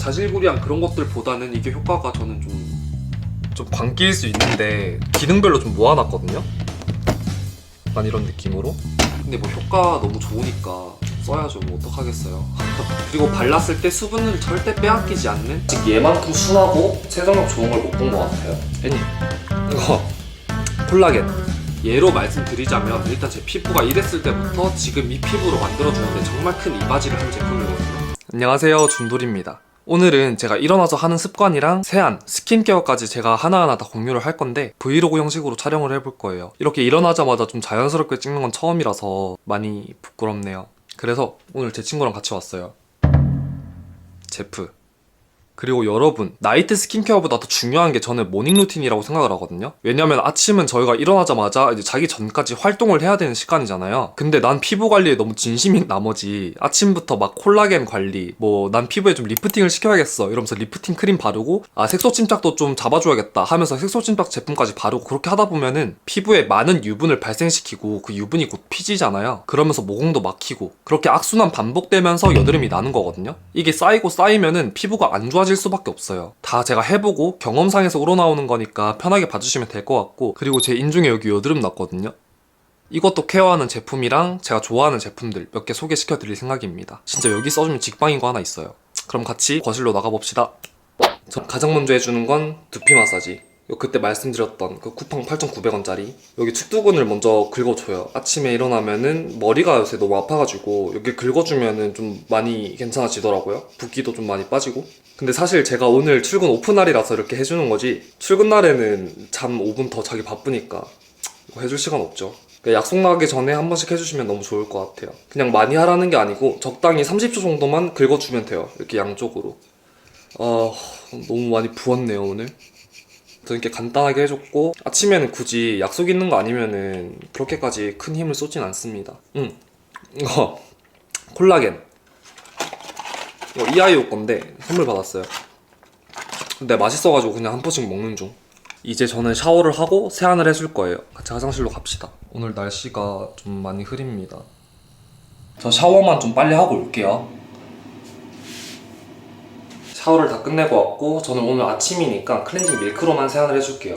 자질구리한 그런 것들보다는 이게 효과가 저는 좀 좀 광기일 수 있는데 기능별로 좀 모아놨거든요. 약간 이런 느낌으로. 근데 뭐 효과 너무 좋으니까 써야죠 뭐 어떡하겠어요 그리고 발랐을 때 수분을 절대 빼앗기지 않는 즉 얘만큼 순하고 세정력 좋은 걸 못 본 것 같아요 애니 이거 콜라겐. 예로 말씀드리자면 일단 제 피부가 이랬을 때부터 지금 이 피부로 만들어주는데 정말 큰 이바지를 한 제품이거든요 안녕하세요 준돌입니다. 오늘은 제가 일어나서 하는 습관이랑 세안, 스킨케어까지 제가 하나하나 다 공유를 할 건데 브이로그 형식으로 촬영을 해볼 거예요. 이렇게 일어나자마자 좀 자연스럽게 찍는 건 처음이라서 많이 부끄럽네요. 그래서 오늘 제 친구랑 같이 왔어요. 제프. 그리고 여러분, 나이트 스킨케어보다 더 중요한 게 저는 모닝 루틴이라고 생각을 하거든요. 왜냐면 아침은 저희가 일어나자마자 이제 자기 전까지 활동을 해야 되는 시간이잖아요. 근데 난 피부 관리에 너무 진심인 나머지 아침부터 막 콜라겐 관리, 뭐 난 피부에 좀 리프팅을 시켜야겠어 이러면서 리프팅 크림 바르고 아 색소 침착도 좀 잡아줘야겠다 하면서 색소 침착 제품까지 바르고 그렇게 하다 보면은 피부에 많은 유분을 발생시키고 그 유분이 곧 피지잖아요. 그러면서 모공도 막히고 그렇게 악순환 반복되면서 여드름이 나는 거거든요. 이게 쌓이고 쌓이면은 피부가 안 좋아 질 수밖에 없어요. 다 제가 해보고 경험상에서 우러나오는 거니까 편하게 봐주시면 될 것 같고 그리고 제 인중에 여기 여드름 났거든요. 이것도 케어하는 제품이랑 제가 좋아하는 제품들 몇 개 소개시켜 드릴 생각입니다. 진짜 여기 써주면 직방인 거 하나 있어요. 그럼 같이 거실로 나가봅시다. 저 가장 먼저 해주는 건 두피 마사지. 요 그때 말씀드렸던 그 쿠팡 8,900원짜리 여기 축두근을 먼저 긁어줘요. 아침에 일어나면은 머리가 요새 너무 아파가지고 여기 긁어주면은 좀 많이 괜찮아지더라고요. 붓기도 좀 많이 빠지고. 근데 사실 제가 오늘 출근 오프 날이라서 이렇게 해주는 거지 출근 날에는 잠 5분 더 자기 바쁘니까 이거 해줄 시간 없죠. 그러니까 약속 나가기 전에 한 번씩 해주시면 너무 좋을 것 같아요. 그냥 많이 하라는 게 아니고 적당히 30초 정도만 긁어주면 돼요. 이렇게 양쪽으로. 아 너무 많이 부었네요 오늘 이렇게 간단하게 해줬고 아침에는 굳이 약속 있는 거 아니면은 그렇게까지 큰 힘을 쏟진 않습니다. 응. 이거 콜라겐. 이거 이아이오 건데 선물 받았어요. 근데 맛있어가지고 그냥 한 포씩 먹는 중. 이제 저는 샤워를 하고 세안을 해줄 거예요. 같이 화장실로 갑시다. 오늘 날씨가 좀 많이 흐립니다. 저 샤워만 좀 빨리 하고 올게요. 샤워를 다 끝내고 왔고 저는 오늘 아침이니까 클렌징 밀크로만 세안을 해줄게요.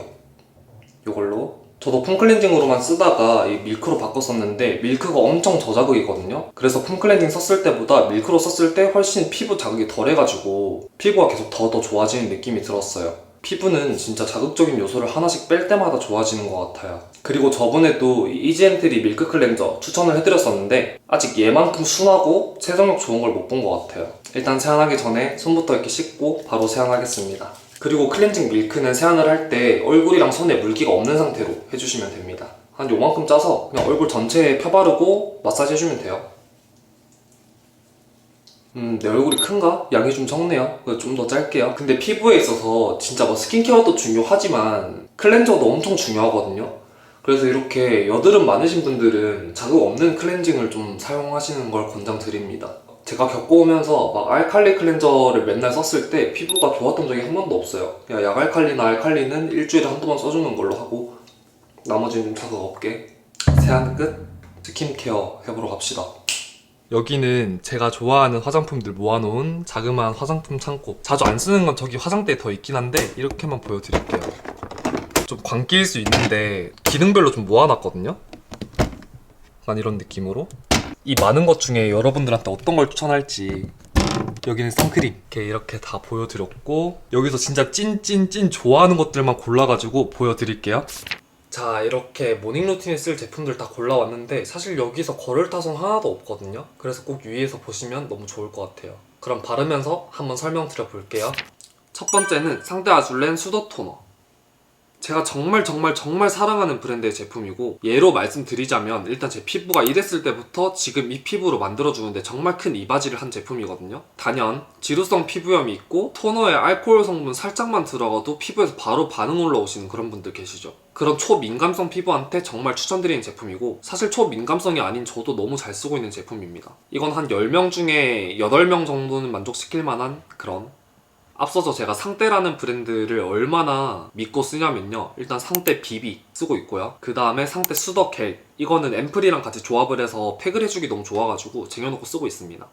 이걸로. 저도 폼클렌징으로만 쓰다가 이 밀크로 바꿨었는데 밀크가 엄청 저자극이거든요. 그래서 폼클렌징 썼을 때보다 밀크로 썼을 때 훨씬 피부 자극이 덜해가지고 피부가 계속 더더 좋아지는 느낌이 들었어요 피부는 진짜 자극적인 요소를 하나씩 뺄 때마다 좋아지는 것 같아요. 그리고 저번에도 이 이지엔트리 밀크 클렌저 추천을 해드렸었는데 아직 얘만큼 순하고 세정력 좋은 걸 못 본 것 같아요. 일단 세안하기 전에 손부터 이렇게 씻고 바로 세안하겠습니다. 그리고 클렌징 밀크는 세안을 할 때 얼굴이랑 손에 물기가 없는 상태로 해주시면 됩니다. 한 요만큼 짜서 그냥 얼굴 전체에 펴바르고 마사지 해주면 돼요. 음, 내 얼굴이 큰가? 양이 좀 적네요. 좀 더 짧게요. 근데 피부에 있어서 진짜 뭐 스킨케어도 중요하지만 클렌저도 엄청 중요하거든요. 그래서 이렇게 여드름 많으신 분들은 자극 없는 클렌징을 좀 사용하시는 걸 권장드립니다. 제가 겪어오면서 막 알칼리 클렌저를 맨날 썼을 때 피부가 좋았던 적이 한 번도 없어요. 그냥 약알칼리나 알칼리는 일주일에 한두 번 써주는 걸로 하고 나머지는 자극 없게 세안 끝 스킨케어 해보러 갑시다. 여기는 제가 좋아하는 화장품들 모아놓은 자그마한 화장품 창고. 자주 안 쓰는 건 저기 화장대에 더 있긴 한데 이렇게만 보여드릴게요. 좀 광기일 수 있는데 기능별로 좀 모아놨거든요. 약간 이런 느낌으로. 이 많은 것 중에 여러분들한테 어떤 걸 추천할지 여기는 선크림 이렇게 이렇게 다 보여드렸고 여기서 진짜 찐찐찐 좋아하는 것들만 골라가지고 보여드릴게요. 자 이렇게 모닝 루틴에 쓸 제품들 다 골라왔는데 사실 여기서 거를 타선 하나도 없거든요. 그래서 꼭 유의해서 보시면 너무 좋을 것 같아요. 그럼 바르면서 한번 설명드려 볼게요. 첫 번째는 상대 아줄렌 수더 토너 제가 정말 정말 정말 사랑하는 브랜드의 제품이고 예로 말씀드리자면 일단 제 피부가 이랬을 때부터 지금 이 피부로 만들어주는데 정말 큰 이바지를 한 제품이거든요. 단연 지루성 피부염이 있고 토너에 알코올 성분 살짝만 들어가도 피부에서 바로 반응 올라오시는 그런 분들 계시죠. 그런 초민감성 피부한테 정말 추천드리는 제품이고 사실 초민감성이 아닌 저도 너무 잘 쓰고 있는 제품입니다. 이건 한 10명 중에 8명 정도는 만족시킬 만한 그런 앞서서 제가 상대라는 브랜드를 얼마나 믿고 쓰냐면요. 일단 상대 비비 쓰고 있고요. 그 다음에 상대 수더켈 이거는 앰플이랑 같이 조합을 해서 팩을 해주기 너무 좋아가지고 쟁여놓고 쓰고 있습니다.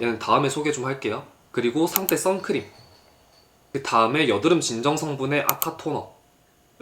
얘는 다음에 소개 좀 할게요. 그리고 상태 선크림. 그 다음에 여드름 진정 성분의 아카 토너.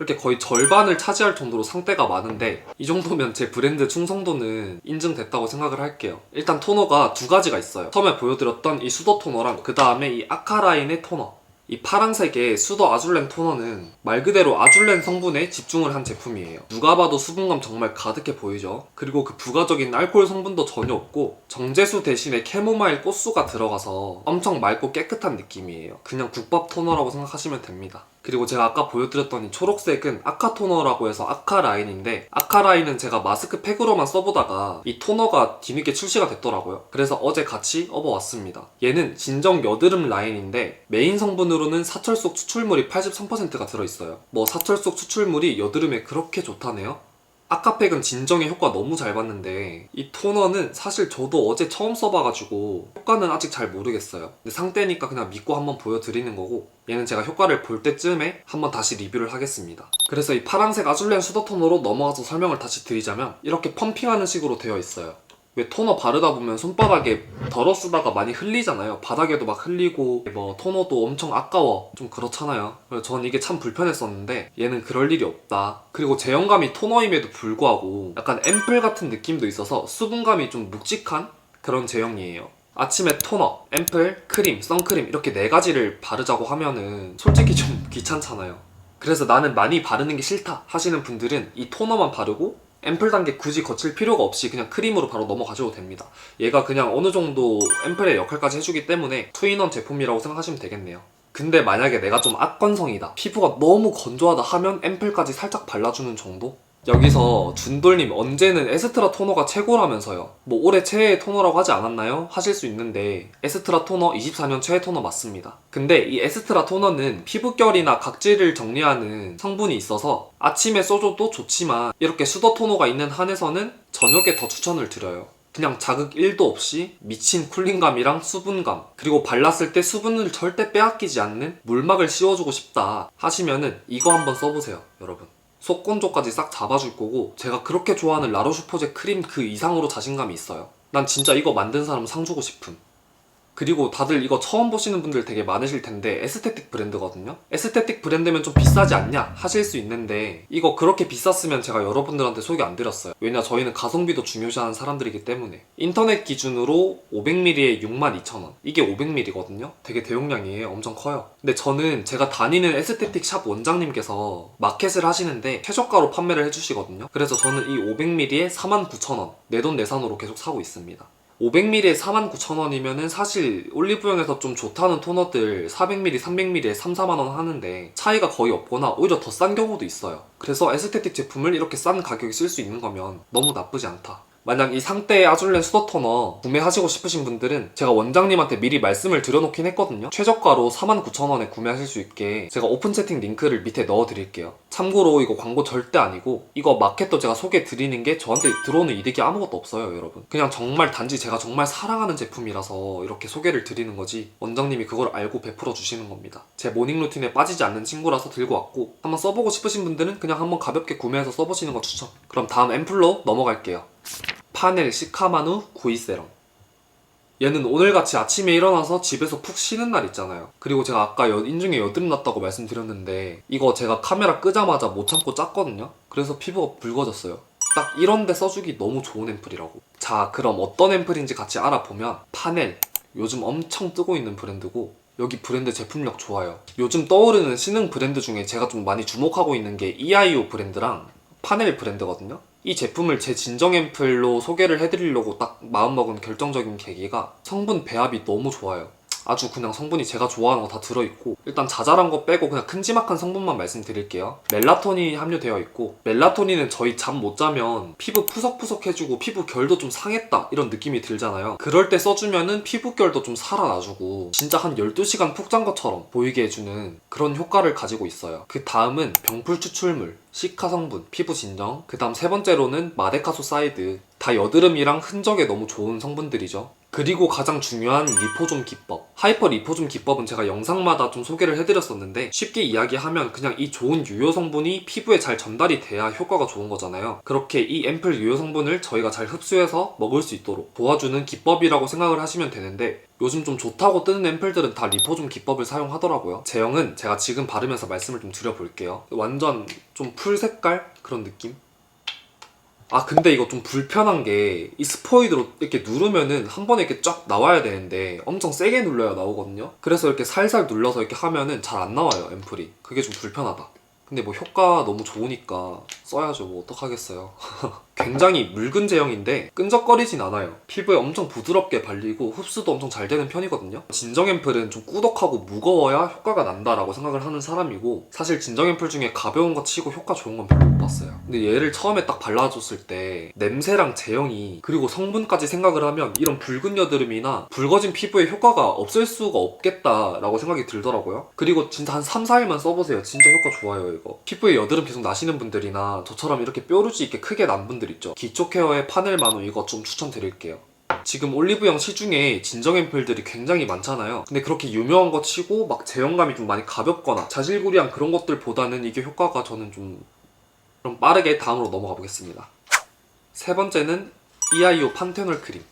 이렇게 거의 절반을 차지할 정도로 상대가 많은데 이 정도면 제 브랜드 충성도는 인증됐다고 생각을 할게요. 일단 토너가 두 가지가 있어요. 처음에 보여드렸던 이 수도 토너랑 그 다음에 이 아카라인의 토너. 이 파란색의 수더 아줄렌 토너는 말 그대로 아줄렌 성분에 집중을 한 제품이에요. 누가 봐도 수분감 정말 가득해 보이죠? 그리고 그 부가적인 알코올 성분도 전혀 없고 정제수 대신에 캐모마일 꽃수가 들어가서 엄청 맑고 깨끗한 느낌이에요. 그냥 국밥 토너라고 생각하시면 됩니다. 그리고 제가 아까 보여드렸던 이 초록색은 아카 토너라고 해서 아카 라인인데 아카 라인은 제가 마스크 팩으로만 써보다가 이 토너가 뒤늦게 출시가 됐더라고요. 그래서 어제 같이 업어왔습니다. 얘는 진정 여드름 라인인데 메인 성분으로 는 사철속 추출물이 83%가 들어있어요. 뭐 사철속 추출물이 여드름에 그렇게 좋다네요? 아카팩은 진정의 효과 너무 잘 봤는데 이 토너는 사실 저도 어제 처음 써봐가지고 효과는 아직 잘 모르겠어요. 근데 상대니까 그냥 믿고 한번 보여드리는 거고 얘는 제가 효과를 볼 때쯤에 한번 다시 리뷰를 하겠습니다. 그래서 이 파란색 아줄렌 수더 토너로 넘어가서 설명을 다시 드리자면 이렇게 펌핑하는 식으로 되어 있어요. 왜 토너 바르다 보면 손바닥에 덜어 쓰다가 많이 흘리잖아요. 바닥에도 막 흘리고 뭐 토너도 엄청 아까워 좀 그렇잖아요. 그래서 전 이게 참 불편했었는데 얘는 그럴 일이 없다. 그리고 제형감이 토너임에도 불구하고 약간 앰플 같은 느낌도 있어서 수분감이 좀 묵직한 그런 제형이에요. 아침에 토너, 앰플, 크림, 선크림 이렇게 네 가지를 바르자고 하면은 솔직히 좀 귀찮잖아요. 그래서 나는 많이 바르는 게 싫다 하시는 분들은 이 토너만 바르고 앰플 단계 굳이 거칠 필요가 없이 그냥 크림으로 바로 넘어가셔도 됩니다. 얘가 그냥 어느 정도 앰플의 역할까지 해주기 때문에 투인원 제품이라고 생각하시면 되겠네요. 근데 만약에 내가 좀 악건성이다. 피부가 너무 건조하다 하면 앰플까지 살짝 발라주는 정도? 여기서 준돌님 언제는 에스트라 토너가 최고라면서요. 뭐 올해 최애 토너라고 하지 않았나요? 하실 수 있는데 에스트라 토너 24년 최애 토너 맞습니다. 근데 이 에스트라 토너는 피부결이나 각질을 정리하는 성분이 있어서 아침에 써줘도 좋지만 이렇게 수더 토너가 있는 한에서는 저녁에 더 추천을 드려요. 그냥 자극 1도 없이 미친 쿨링감이랑 수분감 그리고 발랐을 때 수분을 절대 빼앗기지 않는 물막을 씌워주고 싶다 하시면은 이거 한번 써보세요 여러분 속건조까지 싹 잡아줄 거고 제가 그렇게 좋아하는 라로슈포제 크림 그 이상으로 자신감이 있어요. 난 진짜 이거 만든 사람 상 주고 싶음 그리고 다들 이거 처음 보시는 분들 되게 많으실 텐데 에스테틱 브랜드거든요. 에스테틱 브랜드면 좀 비싸지 않냐 하실 수 있는데 이거 그렇게 비쌌으면 제가 여러분들한테 소개 안 드렸어요. 왜냐 저희는 가성비도 중요시하는 사람들이기 때문에 인터넷 기준으로 500ml에 62,000원 이게 500ml거든요. 되게 대용량이에요. 엄청 커요. 근데 저는 제가 다니는 에스테틱 샵 원장님께서 마켓을 하시는데 최저가로 판매를 해주시거든요. 그래서 저는 이 500ml에 49,000원 내 돈 내산으로 계속 사고 있습니다. 500ml에 49,000원이면은 사실 올리브영에서 좀 좋다는 토너들 400ml, 300ml에 3, 4만원 하는데 차이가 거의 없거나 오히려 더 싼 경우도 있어요. 그래서 에스테틱 제품을 이렇게 싼 가격에 쓸 수 있는 거면 너무 나쁘지 않다. 만약 이 상태의 아줄렌 수더 토너 구매하시고 싶으신 분들은 제가 원장님한테 미리 말씀을 드려놓긴 했거든요. 최저가로 49,000원에 구매하실 수 있게 제가 오픈 채팅 링크를 밑에 넣어드릴게요. 참고로 이거 광고 절대 아니고 이거 마켓도 제가 소개해 드리는 게 저한테 들어오는 이득이 아무것도 없어요, 여러분. 그냥 정말 단지 제가 정말 사랑하는 제품이라서 이렇게 소개를 드리는 거지 원장님이 그걸 알고 베풀어 주시는 겁니다. 제 모닝 루틴에 빠지지 않는 친구라서 들고 왔고 한번 써보고 싶으신 분들은 그냥 한번 가볍게 구매해서 써보시는 거 추천. 그럼 다음 앰플로 넘어갈게요. 파넬 시카마누 구이세럼. 얘는 오늘같이 아침에 일어나서 집에서 푹 쉬는 날 있잖아요. 그리고 제가 아까 여- 인중에 여드름 났다고 말씀드렸는데 이거 제가 카메라 끄자마자 못 참고 짰거든요. 그래서 피부가 붉어졌어요. 딱 이런데 써주기 너무 좋은 앰플이라고. 자 그럼 어떤 앰플인지 같이 알아보면 파넬 요즘 엄청 뜨고 있는 브랜드고 여기 브랜드 제품력 좋아요. 요즘 떠오르는 신흥 브랜드 중에 제가 좀 많이 주목하고 있는 게 EIO 브랜드랑 파넬 브랜드거든요. 이 제품을 제 진정 앰플로 소개를 해드리려고 딱 마음먹은 결정적인 계기가 성분 배합이 너무 좋아요. 아주 그냥 성분이 제가 좋아하는 거 다 들어있고 일단 자잘한 거 빼고 그냥 큼지막한 성분만 말씀드릴게요. 멜라토닌이 함유되어 있고 멜라토닌은 저희 잠 못 자면 피부 푸석푸석해주고 피부 결도 좀 상했다 이런 느낌이 들잖아요. 그럴 때 써주면은 피부 결도 좀 살아나주고 진짜 한 12시간 푹 잔 것처럼 보이게 해주는 그런 효과를 가지고 있어요. 그 다음은 병풀 추출물 시카 성분, 피부 진정. 그 다음 세 번째로는 마데카소 사이드. 다 여드름이랑 흔적에 너무 좋은 성분들이죠 그리고 가장 중요한 리포좀 기법. 하이퍼 리포좀 기법은 제가 영상마다 좀 소개를 해드렸었는데 쉽게 이야기하면 그냥 이 좋은 유효 성분이 피부에 잘 전달이 돼야 효과가 좋은 거잖아요. 그렇게 이 앰플 유효 성분을 저희가 잘 흡수해서 먹을 수 있도록 도와주는 기법이라고 생각을 하시면 되는데 요즘 좀 좋다고 뜨는 앰플들은 다 리포좀 기법을 사용하더라고요. 제형은 제가 지금 바르면서 말씀을 좀 드려볼게요. 완전 좀 풀 색깔 그런 느낌? 아 근데 이거 좀 불편한 게 이 스포이드로 이렇게 누르면은 한 번에 이렇게 쫙 나와야 되는데 엄청 세게 눌러야 나오거든요? 그래서 이렇게 살살 눌러서 이렇게 하면은 잘 안 나와요 앰플이. 그게 좀 불편하다. 근데 뭐 효과 너무 좋으니까 써야죠. 뭐 어떡하겠어요 굉장히 묽은 제형인데 끈적거리진 않아요. 피부에 엄청 부드럽게 발리고 흡수도 엄청 잘 되는 편이거든요. 진정 앰플은 좀 꾸덕하고 무거워야 효과가 난다라고 생각을 하는 사람이고 사실 진정 앰플 중에 가벼운 거 치고 효과 좋은 건 별로 못 봤어요. 근데 얘를 처음에 딱 발라줬을 때 냄새랑 제형이 그리고 성분까지 생각을 하면 이런 붉은 여드름이나 붉어진 피부에 효과가 없을 수가 없겠다라고 생각이 들더라고요. 그리고 진짜 한 3, 4일만 써보세요. 진짜 효과 좋아요 이거. 피부에 여드름 계속 나시는 분들이나 저처럼 이렇게 뾰루지 있게 크게 난 분들 있죠 기초 케어의 파넬 만우 이거 좀 추천드릴게요 지금 올리브영 시중에 진정 앰플들이 굉장히 많잖아요. 근데 그렇게 유명한 거 치고 막 제형감이 좀 많이 가볍거나 자질구리한 그런 것들보다는 이게 효과가 저는 좀 그럼 빠르게 다음으로 넘어가 보겠습니다. 세 번째는 EIO 판테놀 크림.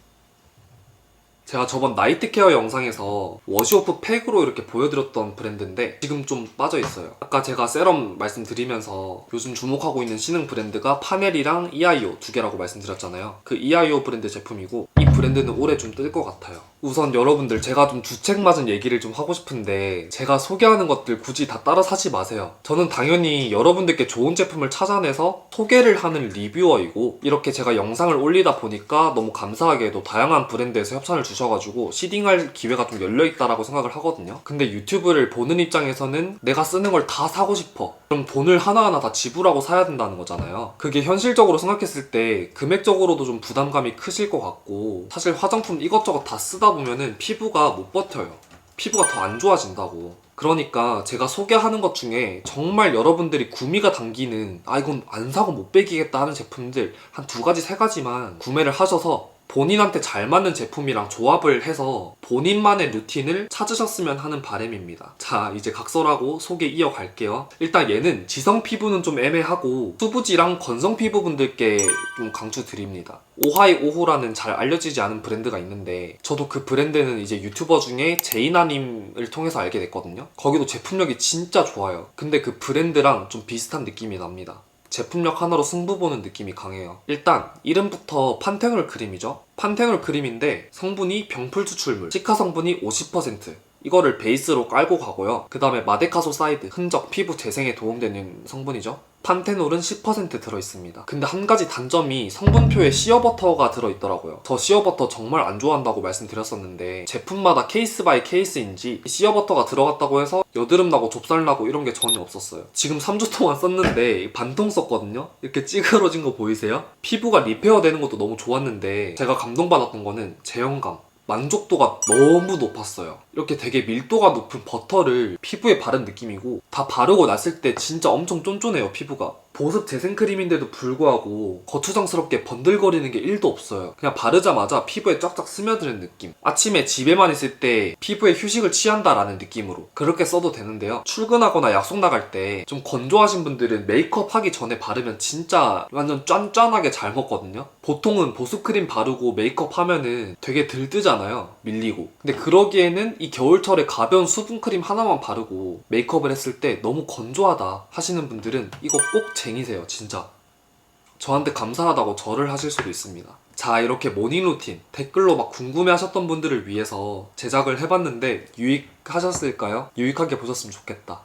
제가 저번 나이트 케어 영상에서 워시오프 팩으로 이렇게 보여드렸던 브랜드인데 지금 좀 빠져 있어요. 아까 제가 세럼 말씀드리면서 요즘 주목하고 있는 신흥 브랜드가 파넬이랑 EIO 두 개라고 말씀드렸잖아요. 그 EIO 브랜드 제품이고 이 브랜드는 올해 좀 뜰 것 같아요. 우선 여러분들 제가 좀 주책 맞은 얘기를 좀 하고 싶은데 제가 소개하는 것들 굳이 다 따라 사지 마세요. 저는 당연히 여러분들께 좋은 제품을 찾아내서 소개를 하는 리뷰어이고 이렇게 제가 영상을 올리다 보니까 너무 감사하게도 다양한 브랜드에서 협찬을 주셔가지고 시딩할 기회가 좀 열려있다라고 생각을 하거든요. 근데 유튜브를 보는 입장에서는 내가 쓰는 걸 다 사고 싶어. 그럼 돈을 하나하나 다 지불하고 사야 된다는 거잖아요. 그게 현실적으로 생각했을 때 금액적으로도 좀 부담감이 크실 것 같고 사실 화장품 이것저것 다 쓰다 보면은 피부가 못 버텨요. 피부가 더 안 좋아진다고. 그러니까 제가 소개하는 것 중에 정말 여러분들이 구미가 당기는 아 이건 안 사고 못 빼기겠다 하는 제품들 한 두 가지 세 가지만 구매를 하셔서 본인한테 잘 맞는 제품이랑 조합을 해서 본인만의 루틴을 찾으셨으면 하는 바람입니다. 자, 이제 각설하고 소개 이어갈게요. 일단 얘는 지성 피부는 좀 애매하고 수부지랑 건성 피부분들께 좀 강추드립니다. 오하이 오호라는 잘 알려지지 않은 브랜드가 있는데 저도 그 브랜드는 이제 유튜버 중에 제이나님을 통해서 알게 됐거든요. 거기도 제품력이 진짜 좋아요. 근데 그 브랜드랑 좀 비슷한 느낌이 납니다. 제품력 하나로 승부 보는 느낌이 강해요. 일단 이름부터 판테놀 크림이죠. 판테놀 크림인데 성분이 병풀 추출물, 시카 성분이 50%. 이거를 베이스로 깔고 가고요. 그 다음에 마데카소사이드, 흔적, 피부 재생에 도움되는 성분이죠. 판테놀은 10% 들어있습니다. 근데 한 가지 단점이 성분표에 시어버터가 들어있더라고요. 저 시어버터 정말 안 좋아한다고 말씀드렸었는데 제품마다 케이스 바이 케이스인지 시어버터가 들어갔다고 해서 여드름 나고 좁쌀 나고 이런 게 전혀 없었어요. 지금 3주 동안 썼는데 반통 썼거든요. 이렇게 찌그러진 거 보이세요? 피부가 리페어 되는 것도 너무 좋았는데 제가 감동받았던 거는 제형감. 만족도가 너무 높았어요. 이렇게 되게 밀도가 높은 버터를 피부에 바른 느낌이고 다 바르고 났을 때 진짜 엄청 쫀쫀해요 피부가. 보습 재생크림인데도 불구하고 거추장스럽게 번들거리는 게 1도 없어요. 그냥 바르자마자 피부에 쫙쫙 스며드는 느낌. 아침에 집에만 있을 때 피부에 휴식을 취한다라는 느낌으로 그렇게 써도 되는데요. 출근하거나 약속 나갈 때 좀 건조하신 분들은 메이크업 하기 전에 바르면 진짜 완전 쫀쫀하게 잘 먹거든요. 보통은 보습크림 바르고 메이크업 하면은 되게 들뜨잖아요. 밀리고. 근데 그러기에는 이 겨울철에 가벼운 수분크림 하나만 바르고 메이크업을 했을 때 너무 건조하다 하시는 분들은 이거 꼭 쟁이세요, 진짜. 저한테 감사하다고 절을 하실 수도 있습니다. 자, 이렇게 모닝 루틴 댓글로 막 궁금해 하셨던 분들을 위해서 제작을 해봤는데 유익하셨을까요? 유익하게 보셨으면 좋겠다.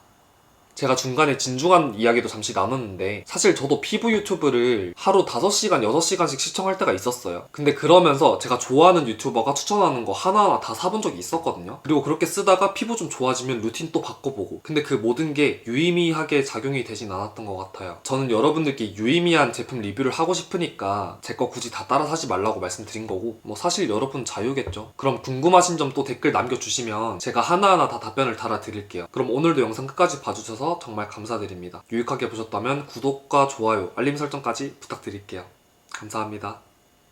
제가 중간에 진중한 이야기도 잠시 나눴는데 사실 저도 피부 유튜브를 하루 5시간, 6시간씩 시청할 때가 있었어요. 근데 그러면서 제가 좋아하는 유튜버가 추천하는 거 하나하나 다 사본 적이 있었거든요. 그리고 그렇게 쓰다가 피부 좀 좋아지면 루틴 또 바꿔보고 근데 그 모든 게 유의미하게 작용이 되진 않았던 것 같아요. 저는 여러분들께 유의미한 제품 리뷰를 하고 싶으니까 제 거 굳이 다 따라 사지 말라고 말씀드린 거고 뭐 사실 여러분 자유겠죠. 그럼 궁금하신 점 또 댓글 남겨주시면 제가 하나하나 다 답변을 달아드릴게요. 그럼 오늘도 영상 끝까지 봐 주셔서 정말 감사드립니다. 유익하게 보셨다면 구독과 좋아요, 알림 설정까지 부탁드릴게요. 감사합니다.